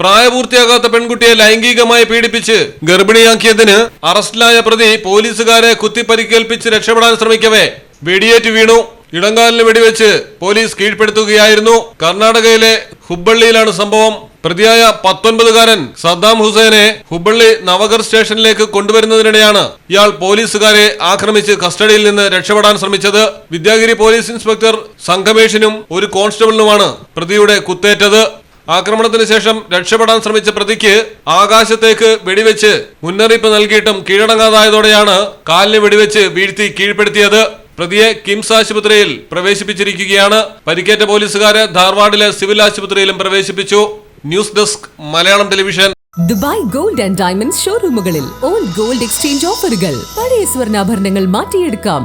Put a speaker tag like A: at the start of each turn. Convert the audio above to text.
A: പ്രായപൂർത്തിയാകാത്ത പെൺകുട്ടിയെ ലൈംഗികമായി പീഡിപ്പിച്ച് ഗർഭിണിയാക്കിയതിന് അറസ്റ്റിലായ പ്രതി പോലീസുകാരെ കുത്തിപ്പരിക്കേൽപ്പിച്ച് രക്ഷപ്പെടാൻ ശ്രമിക്കവേ. വെടിയേറ്റ് വീണു. ഇടങ്കാലിന് വെടിവെച്ച് പോലീസ് കീഴ്പ്പെടുത്തുകയായിരുന്നു. കർണാടകയിലെ ഹുബ്ബള്ളിയിലാണ് സംഭവം. പ്രതിയായ പത്തൊൻപതുകാരൻ സദ്ദാം ഹുസൈനെ ഹുബ്ബള്ളി നവഗർ സ്റ്റേഷനിലേക്ക് കൊണ്ടുവരുന്നതിനിടെയാണ് ഇയാൾ പോലീസുകാരെ ആക്രമിച്ച് കസ്റ്റഡിയിൽ നിന്ന് രക്ഷപ്പെടാൻ ശ്രമിച്ചത്. വിദ്യാഗിരി പോലീസ് ഇൻസ്പെക്ടർ സംഘമേഷിനും ഒരു കോൺസ്റ്റബിളിനുമാണ് പ്രതിയുടെ കുത്തേറ്റത്. ആക്രമണത്തിന് ശേഷം രക്ഷപ്പെടാൻ ശ്രമിച്ച പ്രതിക്ക് ആകാശത്തേക്ക് വെടിവെച്ച് മുന്നറിയിപ്പ് നൽകിയിട്ടും കീഴടങ്ങാതായതോടെയാണ് കാലിന് വെടിവെച്ച് വീഴ്ത്തി കീഴ്പ്പെടുത്തിയത്. പ്രതിയെ കിംസ് ആശുപത്രിയിൽ പ്രവേശിപ്പിച്ചിരിക്കുകയാണ്. പരിക്കേറ്റ പോലീസുകാരെ ധാർവാഡിലെ സിവിൽ ആശുപത്രിയിലും പ്രവേശിപ്പിച്ചു. News desk Malayalam television.
B: Dubai gold and diamond ഷോറൂമുകളിൽ old gold exchange ഓഫറുകൾ. പഴയ സ്വർണാഭരണങ്ങൾ മാറ്റിയെടുക്കാം.